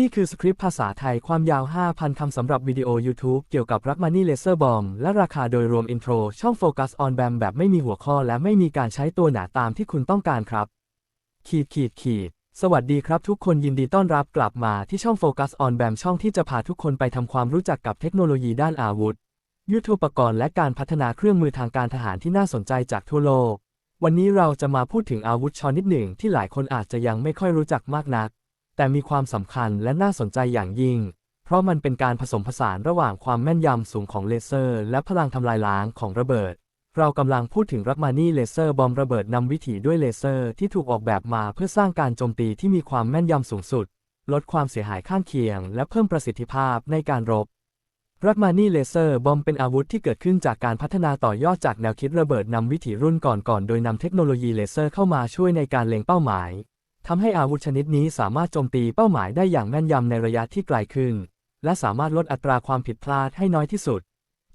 นี่คือสคริปต์ภาษาไทยความยาว 5,000 คำสำหรับวิดีโอ YouTube เกี่ยวกับรักมานี่เลเซอร์บอมและราคาโดยรวมอินโทร ช่อง Focus on BAM แบบไม่มีหัวข้อและไม่มีการใช้ตัวหนาตามที่คุณต้องการครับ ขีดขีดขีด สวัสดีครับทุกคนยินดีต้อนรับกลับมาที่ช่อง Focus on BAM ช่องที่จะพาทุกคนไปทำความรู้จักกับเทคโนโลยีด้านอาวุธ ยุทโธปกรณ์และการพัฒนาเครื่องมือทางการทหารที่น่าสนใจจากทั่วโลก วันนี้เราจะมาพูดถึงอาวุธชนิดหนึ่งที่หลายคนอาจจะยังไม่ค่อยรู้จักมากนัก แต่มีความสำคัญและน่าสนใจอย่างยิ่ง เพราะมันเป็นการผสมผสานระหว่างความแม่นยำสูงของเลเซอร์ และพลังทำลายล้างของระเบิด เรากำลังพูดถึงรักมานี่เลเซอร์บอมระเบิดนำวิถีด้วยเลเซอร์ที่ถูกออกแบบมาเพื่อสร้างการโจมตีที่มีความแม่นยำสูงสุด ลดความเสียหายข้างเคียง และเพิ่มประสิทธิภาพในการรบรักมานี่เลเซอร์บอมเป็นอาวุธที่เกิดขึ้นจากการพัฒนาต่อยอดจากแนวคิดระเบิดนำวิถีรุ่นก่อนๆ โดยนำเทคโนโลยีเลเซอร์เข้ามาช่วยในการเล็งเป้าหมาย ทำให้อาวุธชนิดนี้สามารถโจมตีเป้าหมายได้อย่างแม่นยำในระยะที่ไกลขึ้น และสามารถลดอัตราความผิดพลาดให้น้อยที่สุด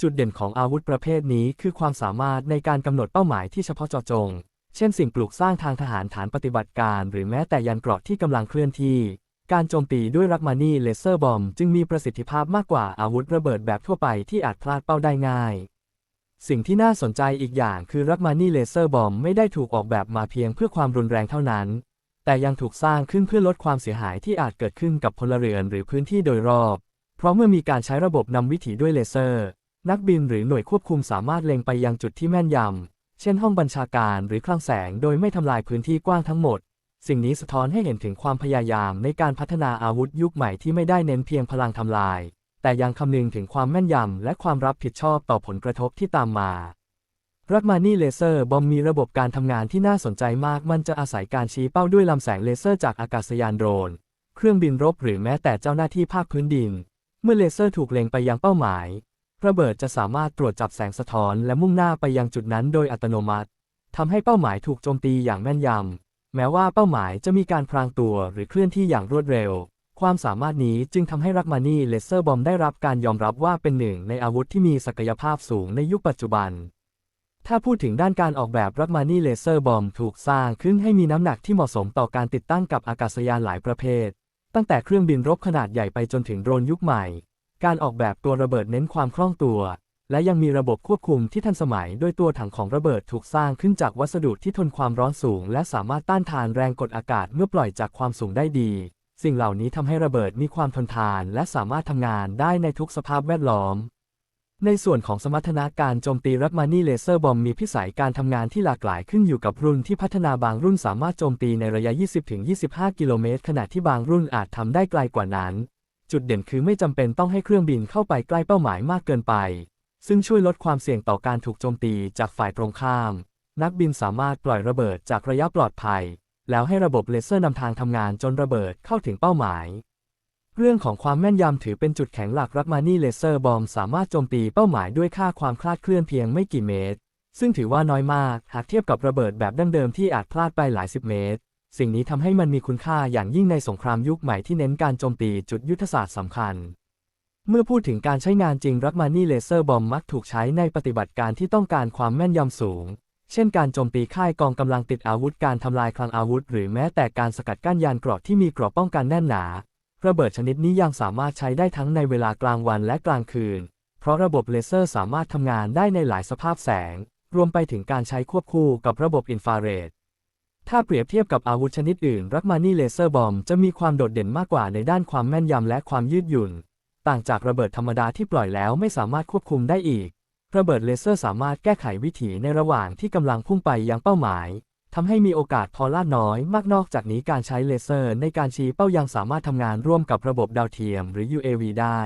จุดเด่นของอาวุธประเภทนี้คือความสามารถในการกำหนดเป้าหมายที่เฉพาะเจาะจง เช่นสิ่งปลูกสร้างทางทหารฐานปฏิบัติการ หรือแม้แต่ยันเกราะที่กำลังเคลื่อนที่ การโจมตีด้วยรักมานี่เลเซอร์บอมจึงมีประสิทธิภาพมากกว่าอาวุธระเบิดแบบทั่วไปที่อาจพลาดเป้าได้ง่ายสิ่งที่น่าสนใจอีกอย่างคือรักมานี่เลเซอร์บอมไม่ได้ถูกออกแบบมาเพียงเพื่อความรุนแรงเท่านั้น แต่ยังถูกสร้างขึ้นเพื่อลดความเสียหายที่อาจเกิดขึ้นกับพลเรือนหรือพื้นที่โดยรอบ เพราะเมื่อมีการใช้ระบบนำวิถีด้วยเลเซอร์ นักบินหรือหน่วยควบคุมสามารถเล็งไปยังจุดที่แม่นยำ เช่นห้องบัญชาการหรือคลังแสงโดยไม่ทำลายพื้นที่กว้างทั้งหมด สิ่งนี้สะท้อนให้เห็นถึงความพยายามในการพัฒนาอาวุธยุคใหม่ที่ไม่ได้เน้นเพียงพลังทำลาย แต่ยังคำนึงถึงความแม่นยำและความรับผิดชอบต่อผลกระทบที่ตามมา รักมานี่เลเซอร์บอมมีระบบการทำงานที่น่าสนใจมาก มันจะอาศัยการชี้เป้าด้วยลำแสงเลเซอร์จากอากาศยานโดรน เครื่องบินรบหรือแม้แต่เจ้าหน้าที่ภาคพื้นดิน เมื่อเลเซอร์ถูกเล็งไปยังเป้าหมาย ระเบิดจะสามารถตรวจจับแสงสะท้อนและมุ่งหน้าไปยังจุดนั้นโดยอัตโนมัติทำให้เป้าหมายถูกโจมตีอย่างแม่นยำ แม้ว่าเป้าหมายจะมีการพรางตัวหรือเคลื่อนที่อย่างรวดเร็ว ความสามารถนี้จึงทำให้รักมานี่เลเซอร์บอมได้รับการยอมรับว่าเป็นหนึ่งในอาวุธที่มีศักยภาพสูงในยุคปัจจุบัน ถ้าพูดถึงด้านการออกแบบรักมานี่เลเซอร์บอมถูกสร้างขึ้นให้มีน้ำหนักที่เหมาะสมต่อการติดตั้งกับอากาศยานหลายประเภท ตั้งแต่เครื่องบินรบขนาดใหญ่ไปจนถึงโดรนยุคใหม่ การออกแบบตัวระเบิดเน้นความคล่องตัว และยังมีระบบควบคุมที่ทันสมัยโดยตัวถังของระเบิดถูกสร้างขึ้นจากวัสดุที่ทนความร้อนสูง และสามารถต้านทานแรงกดอากาศเมื่อปล่อยจากความสูงได้ดี สิ่งเหล่านี้ทำให้ระเบิดมีความทนทาน และสามารถทำงานได้ในทุกสภาพแวดล้อม ในส่วนของสมรรถนะการโจมตีรักมานี่เลเซอร์บอมมีพิสัยการทำงานที่หลากหลายขึ้นอยู่กับรุ่นที่พัฒนาบางรุ่นสามารถโจมตีในระยะ 20-25 กิโลเมตร ขณะที่บางรุ่นอาจทำได้ไกลกว่านั้น จุดเด่นคือไม่จำเป็นต้องให้เครื่องบินเข้าไปใกล้เป้าหมายมากเกินไป ซึ่งช่วยลดความเสี่ยงต่อการถูกโจมตีจากฝ่ายตรงข้าม นักบินสามารถปล่อยระเบิดจากระยะปลอดภัย แล้วให้ระบบเลเซอร์นำทางทำงานจนระเบิดเข้าถึงเป้าหมาย เรื่องของความแม่นยำถือเป็นจุดแข็งหลักรักมานี่เลเซอร์บอมสามารถโจมตีเป้าหมายด้วยค่าความคลาดเคลื่อนเพียงไม่กี่เมตร ซึ่งถือว่าน้อยมากหากเทียบกับระเบิดแบบดั้งเดิมที่อาจพลาดไปหลายสิบเมตร สิ่งนี้ทำให้มันมีคุณค่าอย่างยิ่งในสงครามยุคใหม่ที่เน้นการโจมตีจุดยุทธศาสตร์สำคัญ เมื่อพูดถึงการใช้งานจริงรักมานี่เลเซอร์บอมมักถูกใช้ในปฏิบัติการที่ต้องการความแม่นยำสูง เช่น การโจมตีค่ายกองกำลังติดอาวุธการทำลายคลังอาวุธ หรือแม้แต่การสกัดกั้นยานเกราะที่มีเกราะป้องกันแน่นหนา ระเบิดชนิดนี้ยังสามารถใช้ได้ทั้งในเวลากลางวันและกลางคืน เพราะระบบเลเซอร์สามารถทำงานได้ในหลายสภาพแสง รวมไปถึงการใช้ควบคู่กับระบบอินฟราเรด ถ้าเปรียบเทียบกับอาวุธชนิดอื่น รักมานี่เลเซอร์บอมจะมีความโดดเด่นมากกว่าในด้านความแม่นยำและความยืดหยุ่น ต่างจากระเบิดธรรมดาที่ปล่อยแล้วไม่สามารถควบคุมได้อีก ระเบิดเลเซอร์สามารถแก้ไขวิถีในระหว่างที่กำลังพุ่งไปยังเป้าหมาย ทำให้มีโอกาสพอล่าน้อยมากนอกจากนี้การใช้เลเซอร์ในการชี้เป้ายังสามารถทำงานร่วมกับระบบดาวเทียมหรือ UAV ได้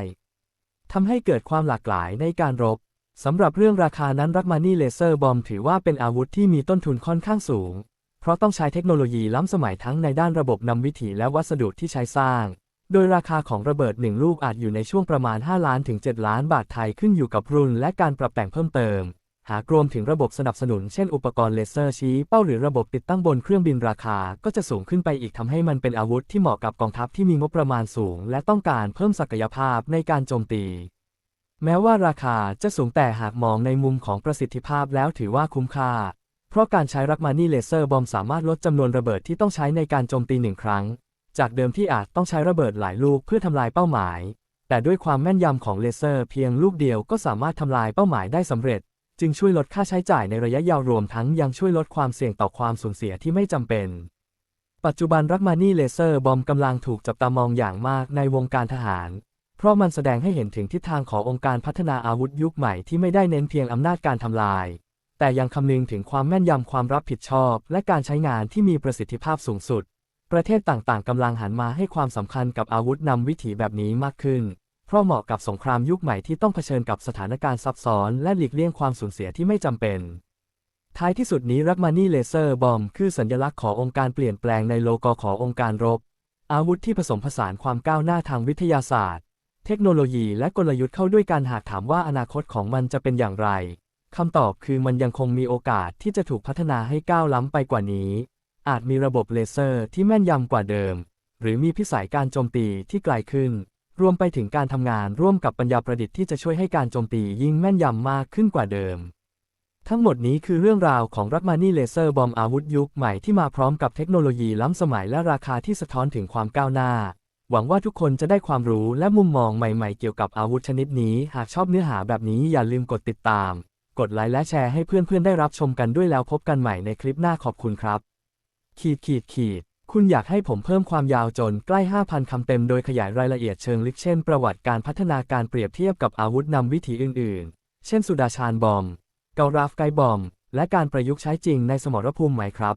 ทำให้เกิดความหลากหลายในการรบสำหรับเรื่องราคานั้นรักมานี่เลเซอร์บอมถือว่าเป็นอาวุธที่มีต้นทุนค่อนข้างสูง เพราะต้องใช้เทคโนโลยีล้ำสมัยทั้งในด้านระบบนำวิถีและวัสดุที่ใช้สร้าง โดยราคาของระเบิดหนึ่งลูกอาจอยู่ในช่วงประมาณ 5 ล้านถึง 7 ล้านบาทไทยขึ้นอยู่กับรุ่นและการปรับแต่งเพิ่มเติม หากรวมถึงระบบสนับสนุนเช่นอุปกรณ์เลเซอร์ชี้เป้าหรือระบบติดตั้งบนเครื่องบินราคาก็จะสูงขึ้นไปอีกทำให้มันเป็นอาวุธที่เหมาะกับกองทัพที่มีงบประมาณสูง และต้องการเพิ่มศักยภาพในการโจมตี แม้ว่าราคาจะสูงแต่หากมองในมุมของประสิทธิภาพแล้วถือว่าคุ้มค่า เพราะการใช้รักมานี่เลเซอร์บอมสามารถลดจำนวนระเบิดที่ต้องใช้ในการโจมตีหนึ่งครั้ง จากเดิมที่อาจต้องใช้ระเบิดหลายลูกเพื่อทำลายเป้าหมาย แต่ด้วยความแม่นยำของเลเซอร์เพียงลูกเดียวก็สามารถทำลายเป้าหมายได้สำเร็จ จึงช่วยลดค่าใช้จ่ายในระยะยาวรวมทั้งยังช่วยลดความเสี่ยงต่อความสูญเสียที่ไม่จำเป็น ปัจจุบันรักมานี่เลเซอร์บอมกำลังถูกจับตามองอย่างมากในวงการทหาร เพราะมันแสดงให้เห็นถึงทิศทางขององค์การพัฒนาอาวุธยุคใหม่ที่ไม่ได้เน้นเพียงอำนาจการทำลาย แต่ยังคำนึงถึงความแม่นยำความรับผิดชอบ และการใช้งานที่มีประสิทธิภาพสูงสุด ประเทศต่างๆกำลังหันมาให้ความสำคัญกับอาวุธนำวิถีแบบนี้มากขึ้น เพราะเหมาะกับสงครามยุคใหม่ที่ต้องเผชิญกับสถานการณ์ซับซ้อนและหลีกเลี่ยงความสูญเสียที่ไม่จำเป็น ท้ายที่สุดนี้รักมานี่เลเซอร์บอมคือสัญลักษณ์ขององค์การเปลี่ยนแปลงในโลกขององค์การรบ อาวุธที่ผสมผสานความก้าวหน้าทางวิทยาศาสตร์ เทคโนโลยีและกลยุทธ์เข้าด้วยกันหากถามว่าอนาคตของมันจะเป็นอย่างไรคำตอบคือมันยังคงมีโอกาสที่จะถูกพัฒนาให้ก้าวล้ำไปกว่านี้ อาจมีระบบเลเซอร์ที่แม่นยำกว่าเดิม หรือมีพิสัยการโจมตีที่ไกลขึ้น รวมไปถึงการทำงานร่วมกับปัญญาประดิษฐ์ที่จะช่วยให้การโจมตียิ่งแม่นยำมากขึ้นกว่าเดิม ทั้งหมดนี้คือเรื่องราวของรักมานี่เลเซอร์บอมอาวุธยุคใหม่ที่มาพร้อมกับเทคโนโลยีล้ำสมัยและราคาที่สะท้อนถึงความก้าวหน้า หวังว่าทุกคนจะได้ความรู้และมุมมองใหม่ๆเกี่ยวกับอาวุธชนิดนี้ หากชอบเนื้อหาแบบนี้อย่าลืมกดติดตาม กดไลค์และแชร์ให้เพื่อนๆได้รับชมกันด้วยแล้วพบกันใหม่ในคลิปหน้าขอบคุณครับ ขีดขีดขีด คุณอยากให้ผมเพิ่มความยาวจนใกล้ 5,000 คำเต็มโดยขยายรายละเอียดเชิงลึกเช่น ประวัติการพัฒนาการเปรียบเทียบกับอาวุธนำวิถีอื่น ๆ เช่น สุดาชานบอม เการาฟไกบอม และการประยุกต์ใช้จริงในสมรภูมิไหมครับ